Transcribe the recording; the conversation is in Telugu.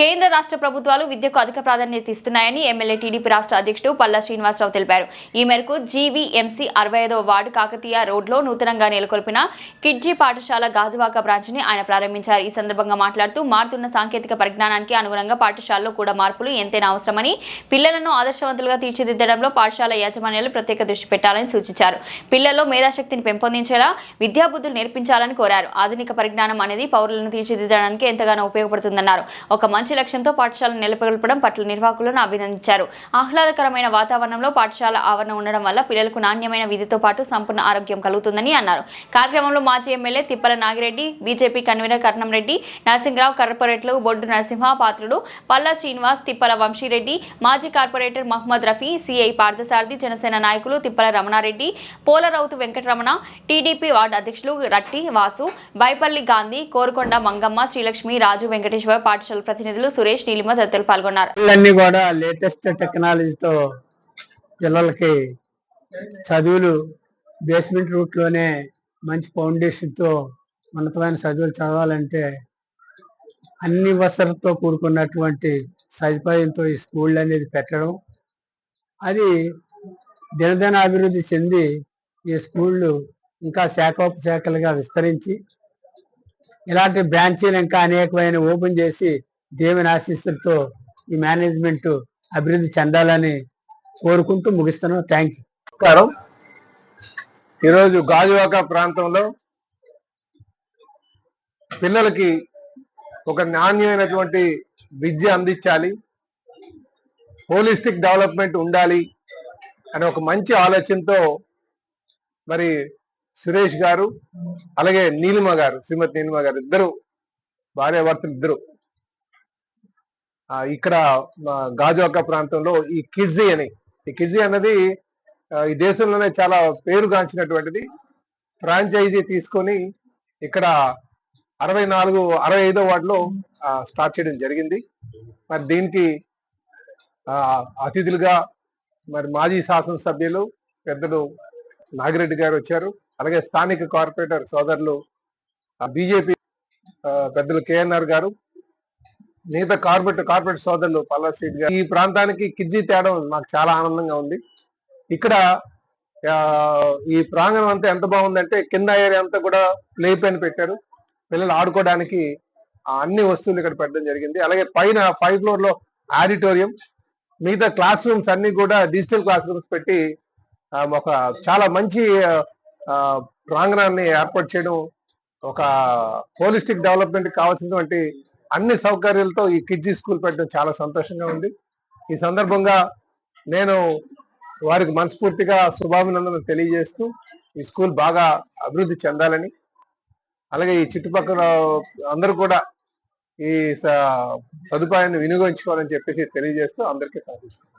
కేంద్ర రాష్ట్ర ప్రభుత్వాలు విద్యకు అధిక ప్రాధాన్యత ఇస్తున్నాయని ఎమ్మెల్యే టీడీపీ రాష్ట్ర అధ్యక్షుడు పల్లా శ్రీనివాసరావు తెలిపారు. ఈ మేరకు జీవీఎంసీ అరవై ఐదవ వార్డు కాకతీయ రోడ్లో నూతనంగా నెలకొల్పిన కిడ్జీ పాఠశాల గాజువాక బ్రాంచ్ని ఆయన ప్రారంభించారు. ఈ సందర్భంగా మాట్లాడుతూ మారుతున్న సాంకేతిక పరిజ్ఞానానికి అనుగుణంగా పాఠశాలలో కూడా మార్పులు ఎంతైనా అవసరమని పిల్లలను ఆదర్శవంతులుగా తీర్చిదిద్దడంలో పాఠశాల యాజమాన్యాలు ప్రత్యేక దృష్టి పెట్టాలని సూచించారు. పిల్లల్లో మేధాశక్తిని పెంపొందించేలా విద్యాబుద్ధులు నేర్పించాలని కోరారు. ఆధునిక పరిజ్ఞానం అనేది పౌరులను తీర్చిదిద్దడానికి ఎంతగానో ఉపయోగపడుతుందన్నారు. ఒక మంచి లక్ష్యంతో పాఠశాలను నెలకొల్పడం పట్ల నిర్వాహకులను అభినందించారు. ఆహ్లాదకరమైన వాతావరణంలో పాఠశాల ఆవరణ ఉండడం వల్ల పిల్లలకు నాణ్యమైన విధితో పాటు సంపూర్ణ ఆరోగ్యం కలుగుతుందని అన్నారు. కార్యక్రమంలో మాజీ MLA Tippala Nagireddy BJP convenor Karnam Reddy Narasimharao కార్పొరేట్లు Boddu Narasimha Patrudu Palla Srinivas Tippala Vamsi Reddy మాజీ కార్పొరేటర్ మహమ్మద్ రఫీ సిఐ పార్థసారథి జనసేన నాయకులు తిప్పల రమణారెడ్డి పోలరౌతు వెంకటరమణ టీడీపీ వార్డు అధ్యక్షులు రట్టి వాసు బైపల్లి గాంధీ కోరుకొండ మంగమ్మ శ్రీలక్ష్మి రాజు వెంకటేశ్వర పాఠశాల ప్రతినిధులు సురేష్ నీలిమ తదితరులు పాల్గొన్నారు. కూడా లేటెస్ట్ టెక్నాలజీతో పిల్లలకి చదువులు బేస్మెంట్ రూట్లోనే మంచి ఫౌండేషన్తో ఉన్నతమైన చదువులు చదవాలంటే అన్ని వసతులతో కూడుకున్నటువంటి సదుపాయంతో ఈ స్కూల్ అనేది పెట్టడం అది దినదిన అభివృద్ధి చెంది ఈ స్కూళ్ళు ఇంకా శాఖోపశాఖలుగా విస్తరించి ఇలాంటి బ్రాంచీలు ఇంకా అనేకమైన ఓపెన్ చేసి దేవుని ఆశీస్సులతో ఈ మేనేజ్మెంట్ అభివృద్ధి చెందాలని కోరుకుంటూ ముగిస్తున్నాను. థ్యాంక్ యూ నమస్కారం. ఈరోజు గాజువాక ప్రాంతంలో పిల్లలకి ఒక నాణ్యమైనటువంటి విద్య అందించాలి. హోలిస్టిక్ డెవలప్మెంట్ ఉండాలి అనే ఒక మంచి ఆలోచనతో మరి సురేష్ గారు అలాగే నీలిమ గారు శ్రీమతి నీలిమ గారు ఇద్దరు భార్యాభర్తలు ఇద్దరు ఇక్కడ మా ప్రాంతంలో ఈ కిడ్జీ అని. ఈ కిడ్జీ అన్నది ఈ దేశంలోనే చాలా పేరుగాంచినటువంటిది. ఫ్రాంచైజీ తీసుకొని ఇక్కడ అరవై నాలుగు అరవై ఐదో వార్డులో స్టార్ట్ చేయడం జరిగింది. మరి దీనికి అతిథులుగా మరి మాజీ శాసనసభ్యులు పెద్దలు నాగిరెడ్డి గారు వచ్చారు. అలాగే స్థానిక కార్పొరేటర్ సోదరులు బీజేపీ పెద్దలు కేఎన్ఆర్ గారు మిగతా కార్పొరేట్ కార్పొరేట్ సోదరులు పల్లా సీట్ గారు ఈ ప్రాంతానికి కిడ్జీ తేడం మాకు చాలా ఆనందంగా ఉంది. ఇక్కడ ఈ ప్రాంగణం అంతా ఎంత బాగుందంటే కింద ఏరియా అంతా కూడా ప్లే పెన్ పెట్టారు. పిల్లలు ఆడుకోవడానికి అన్ని వస్తువులు ఇక్కడ పెట్టడం జరిగింది. అలాగే పైన ఫైవ్ ఫ్లోర్లో ఆడిటోరియం మిగతా క్లాస్ రూమ్స్ అన్ని కూడా డిజిటల్ క్లాస్ రూమ్స్ పెట్టి ఒక చాలా మంచి ప్రాంగణాన్ని ఏర్పాటు చేయడం ఒక హోలిస్టిక్ డెవలప్మెంట్ కావాల్సినటువంటి అన్ని సౌకర్యాలతో ఈ కిడ్జీ స్కూల్ పెట్టడం చాలా సంతోషంగా ఉంది. ఈ సందర్భంగా నేను వారికి మనస్ఫూర్తిగా శుభాభినందనలు తెలియజేస్తూ ఈ స్కూల్ బాగా అభివృద్ధి చెందాలని అలాగే ఈ చుట్టుపక్కల అందరూ కూడా ఈ స- సదుపాయాన్ని వినియోగించుకోవాలని చెప్పేసి తెలియజేస్తూ అందరికీ సాధిస్తాను